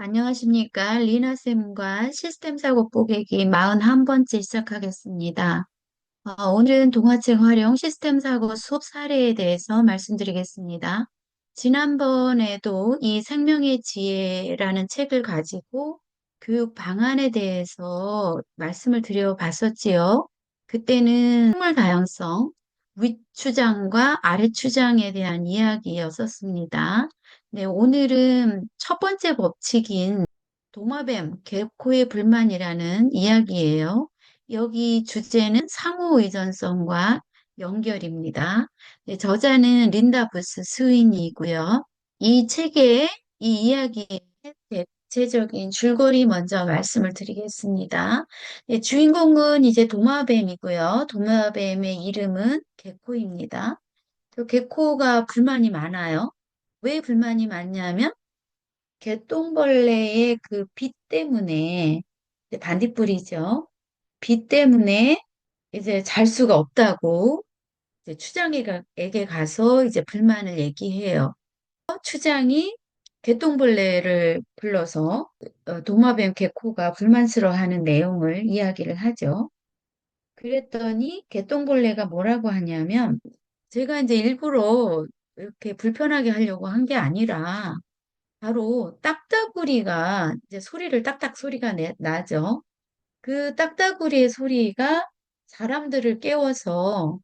안녕하십니까. 리나쌤과 시스템 사고 뽀개기 41번째 시작하겠습니다. 어, 오늘은 동화책 활용 시스템 사고 수업 사례에 대해서 말씀드리겠습니다. 지난번에도 이 생명의 지혜라는 책을 가지고 교육 방안에 대해서 말씀을 드려봤었지요. 그때는 생물 다양성, 윗 추장과 아래 추장에 대한 이야기였었습니다. 네, 오늘은 첫 번째 법칙인 도마뱀, 개코의 불만이라는 이야기예요. 여기 주제는 상호 의존성과 연결입니다. 네, 저자는 린다 부스 스윈이고요. 이 책의 이 이야기의 대체적인 줄거리 먼저 말씀을 드리겠습니다. 네, 주인공은 이제 도마뱀이고요. 도마뱀의 이름은 개코입니다. 그 개코가 불만이 많아요. 왜 불만이 많냐면 개똥벌레의 그 빛 때문에 반딧불이죠. 빛 때문에 이제 잘 수가 없다고 이제 추장에게 가서 이제 불만을 얘기해요. 추장이 개똥벌레를 불러서 어, 도마뱀 개코가 불만스러워하는 내용을 이야기를 하죠. 그랬더니 개똥벌레가 뭐라고 하냐면 제가 이제 일부러 이렇게 불편하게 하려고 한 게 아니라 바로 딱따구리가 이제 소리를 딱딱 소리가 내- 나죠. 그 딱따구리의 소리가 사람들을 깨워서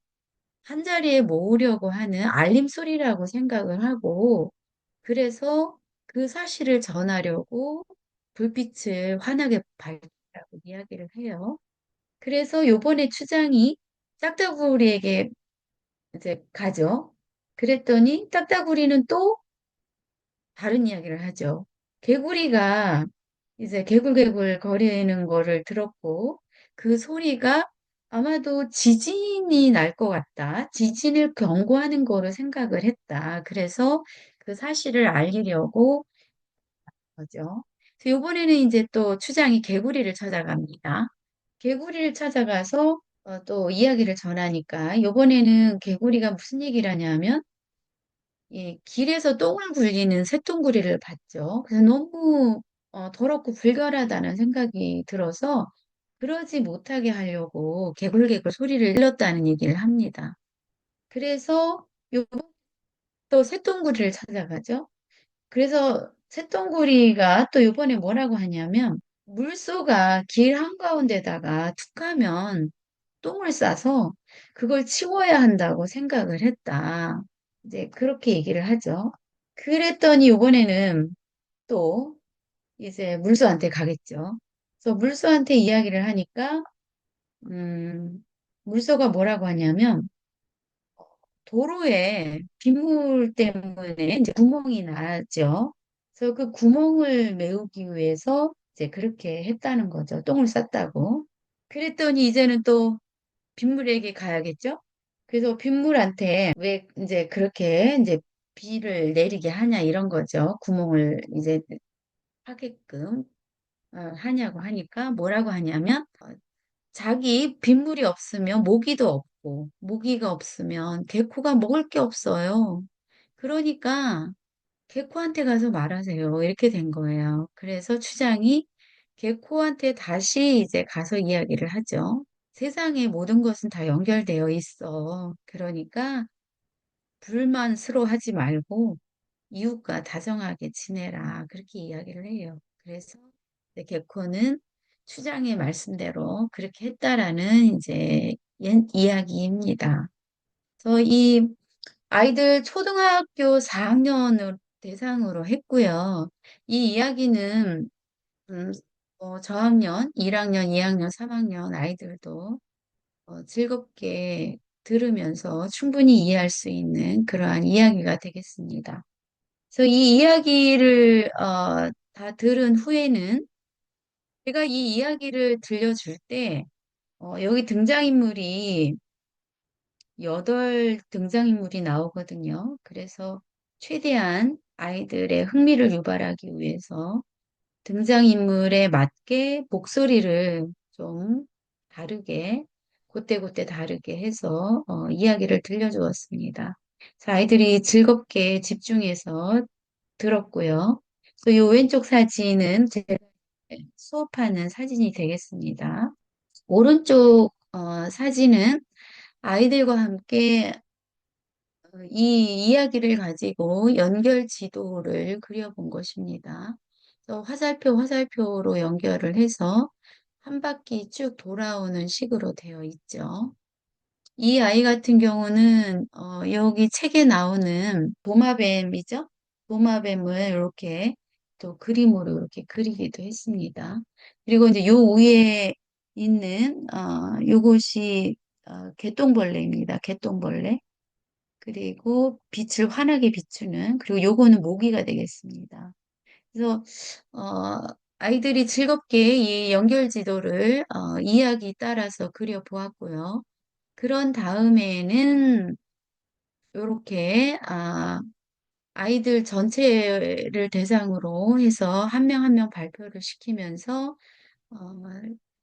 한자리에 모으려고 하는 알림 소리라고 생각을 하고 그래서 그 사실을 전하려고 불빛을 환하게 밝히라고 이야기를 해요. 그래서 요번에 추장이 딱따구리에게 이제 가죠. 그랬더니 딱따구리는 또 다른 이야기를 하죠. 개구리가 이제 개굴개굴 거리는 거를 들었고 그 소리가 아마도 지진이 날 것 같다. 지진을 경고하는 거로 생각을 했다. 그래서 그 사실을 알리려고 거죠. 이번에는 이제 또 추장이 개구리를 찾아갑니다. 개구리를 찾아가서 어, 또 이야기를 전하니까 이번에는 개구리가 무슨 얘기를 하냐면 예, 길에서 똥을 굴리는 새똥구리를 봤죠. 그래서 너무 어, 더럽고 불결하다는 생각이 들어서 그러지 못하게 하려고 개굴개굴 소리를 질렀다는 얘기를 합니다. 그래서 요번 또 새똥구리를 찾아가죠. 그래서 새똥구리가 또 요번에 뭐라고 하냐면 물소가 길 한가운데다가 툭 하면 똥을 싸서 그걸 치워야 한다고 생각을 했다. 이제 그렇게 얘기를 하죠. 그랬더니 이번에는 또 이제 물소한테 가겠죠. 그래서 물소한테 이야기를 하니까 음, 물소가 뭐라고 하냐면 도로에 빗물 때문에 이제 구멍이 나죠. 그래서 그 구멍을 메우기 위해서 이제 그렇게 했다는 거죠. 똥을 쌌다고. 그랬더니 이제는 또 빗물에게 가야겠죠? 그래서 빗물한테 왜 이제 그렇게 이제 비를 내리게 하냐 이런 거죠. 구멍을 이제 하게끔 어, 하냐고 하니까 뭐라고 하냐면 어, 자기 빗물이 없으면 모기도 없고 모기가 없으면 개코가 먹을 게 없어요. 그러니까 개코한테 가서 말하세요. 이렇게 된 거예요. 그래서 추장이 개코한테 다시 이제 가서 이야기를 하죠. 세상의 모든 것은 다 연결되어 있어. 그러니까 불만스러워 하지 말고 이웃과 다정하게 지내라. 그렇게 이야기를 해요. 그래서 개코는 추장의 말씀대로 그렇게 했다라는 이제 옛 이야기입니다. 그래서 이 아이들 초등학교 4학년을 대상으로 했고요. 이 이야기는 음, 어, 저학년, 1학년, 2학년, 3학년 아이들도 어, 즐겁게 들으면서 충분히 이해할 수 있는 그러한 이야기가 되겠습니다. 그래서 이 이야기를 어, 다 들은 후에는 제가 이 이야기를 들려줄 때 어, 여기 등장인물이 여덟 등장인물이 나오거든요. 그래서 최대한 아이들의 흥미를 유발하기 위해서 등장인물에 맞게 목소리를 좀 다르게, 그때그때 다르게 해서 어, 이야기를 들려주었습니다. 그래서 아이들이 즐겁게 집중해서 들었고요. 이 왼쪽 사진은 제가 수업하는 사진이 되겠습니다. 오른쪽 어, 사진은 아이들과 함께 어, 이 이야기를 가지고 연결 지도를 그려본 것입니다. 화살표, 화살표로 연결을 해서 한 바퀴 쭉 돌아오는 식으로 되어 있죠. 이 아이 같은 경우는 어, 여기 책에 나오는 도마뱀이죠. 도마뱀을 이렇게 또 그림으로 이렇게 그리기도 했습니다. 그리고 이제 요 위에 있는 어, 요것이 어, 개똥벌레입니다. 개똥벌레. 그리고 빛을 환하게 비추는 그리고 요거는 모기가 되겠습니다. 그래서 어, 아이들이 즐겁게 이 연결 지도를 어, 이야기 따라서 그려 보았고요. 그런 다음에는 이렇게 아, 아이들 전체를 대상으로 해서 한 명 한 명 발표를 시키면서 어,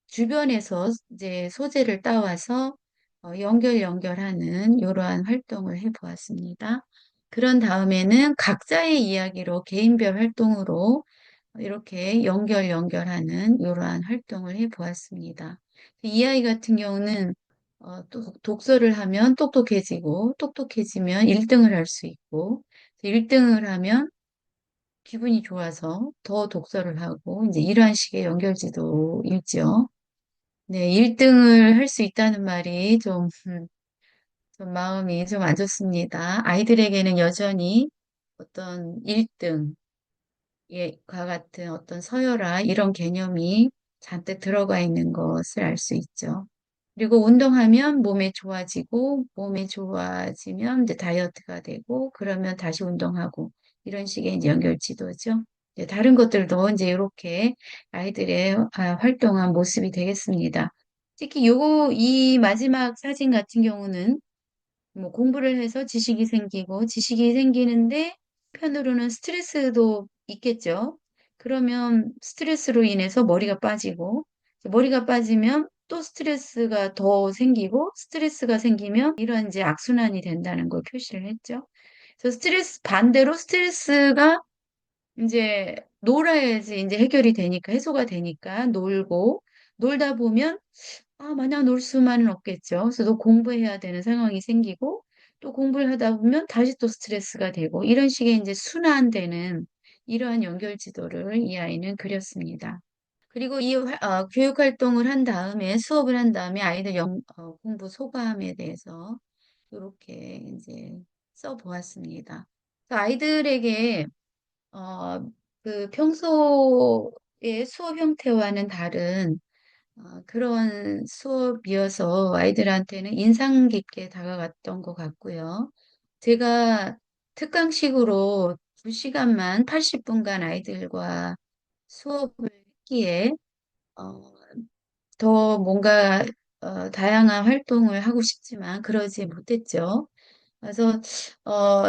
주변에서 이제 소재를 따와서 어, 연결 연결하는 이러한 활동을 해보았습니다. 그런 다음에는 각자의 이야기로 개인별 활동으로 이렇게 연결 연결하는 이러한 활동을 해보았습니다. 이 아이 같은 경우는 어, 또 독서를 하면 똑똑해지고 똑똑해지면 1등을 할 수 있고 1등을 하면 기분이 좋아서 더 독서를 하고 이제 이러한 식의 연결지도 있죠. 네, 1등을 할 수 있다는 말이 좀, 음, 좀 마음이 좀 안 좋습니다. 아이들에게는 여전히 어떤 1등, 과 같은 어떤 서열화 이런 개념이 잔뜩 들어가 있는 것을 알 수 있죠. 그리고 운동하면 몸에 좋아지고 몸에 좋아지면 이제 다이어트가 되고 그러면 다시 운동하고 이런 식의 이제 연결 지도죠. 이제 다른 것들도 이제 이렇게 아이들의 아, 활동한 모습이 되겠습니다. 특히 요거 이 마지막 사진 같은 경우는 뭐 공부를 해서 지식이 생기고 지식이 생기는데 편으로는 스트레스도 있겠죠. 그러면 스트레스로 인해서 머리가 빠지고 머리가 빠지면 또 스트레스가 더 생기고 스트레스가 생기면 이런 이제 악순환이 된다는 걸 표시를 했죠. 그래서 스트레스 반대로 스트레스가 이제 놀아야지 이제 해결이 되니까 해소가 되니까 놀고 놀다 보면 아, 마냥 놀 수만은 없겠죠. 그래서 또 공부해야 되는 상황이 생기고 또 공부를 하다 보면 다시 또 스트레스가 되고 이런 식의 이제 순환되는 이러한 연결 지도를 이 아이는 그렸습니다. 그리고 이 어, 교육 활동을 한 다음에 수업을 한 다음에 아이들 영, 어, 공부 소감에 대해서 이렇게 이제 써 보았습니다. 아이들에게 어, 그 평소의 수업 형태와는 다른 어, 그런 수업이어서 아이들한테는 인상 깊게 다가갔던 것 같고요. 제가 특강식으로 2시간만 80분간 아이들과 수업을 했기에 어, 더 뭔가 어, 다양한 활동을 하고 싶지만 그러지 못했죠. 그래서 어,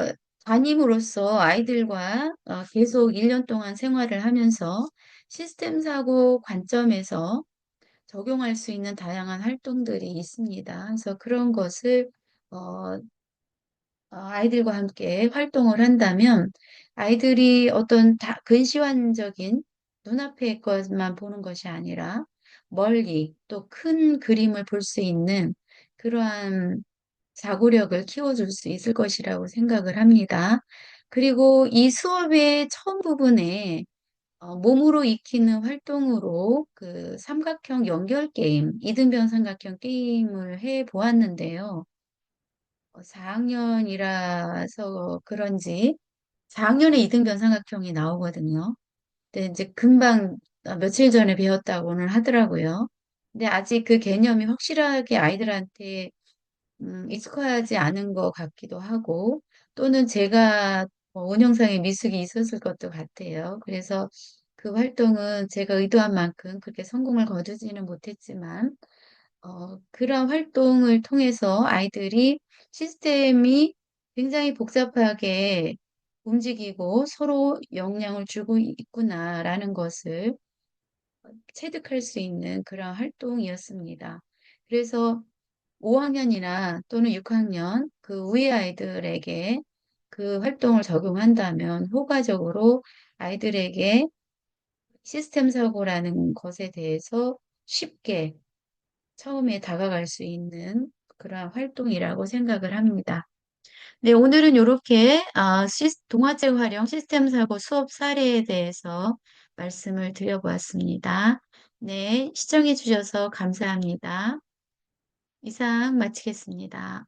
담임으로서 아이들과 어, 계속 1년 동안 생활을 하면서 시스템 사고 관점에서 적용할 수 있는 다양한 활동들이 있습니다. 그래서 그런 것을 어, 어, 아이들과 함께 활동을 한다면 아이들이 어떤 다 근시안적인 눈앞의 것만 보는 것이 아니라 멀리 또 큰 그림을 볼 수 있는 그러한 자구력을 키워줄 수 있을 것이라고 생각을 합니다. 그리고 이 수업의 처음 부분에 어, 몸으로 익히는 활동으로 그 삼각형 연결 게임, 이등변 삼각형 게임을 해 보았는데요. 4학년이라서 그런지 4학년에 이등변 삼각형이 나오거든요. 근데 이제 금방 어, 며칠 전에 배웠다고는 하더라고요. 근데 아직 그 개념이 확실하게 아이들한테 음, 익숙하지 않은 것 같기도 하고 또는 제가 뭐 운영상에 미숙이 있었을 것도 같아요. 그래서 그 활동은 제가 의도한 만큼 그렇게 성공을 거두지는 못했지만 어, 그런 활동을 통해서 아이들이 시스템이 굉장히 복잡하게 움직이고 서로 영향을 주고 있구나라는 것을 체득할 수 있는 그런 활동이었습니다. 그래서 5학년이나 또는 6학년 그 위의 아이들에게 그 활동을 적용한다면 효과적으로 아이들에게 시스템 사고라는 것에 대해서 쉽게 처음에 다가갈 수 있는 그러한 활동이라고 생각을 합니다. 네, 오늘은 이렇게 아, 시- 동화책 활용 시스템 사고 수업 사례에 대해서 말씀을 드려보았습니다. 네, 시청해 주셔서 감사합니다. 이상 마치겠습니다.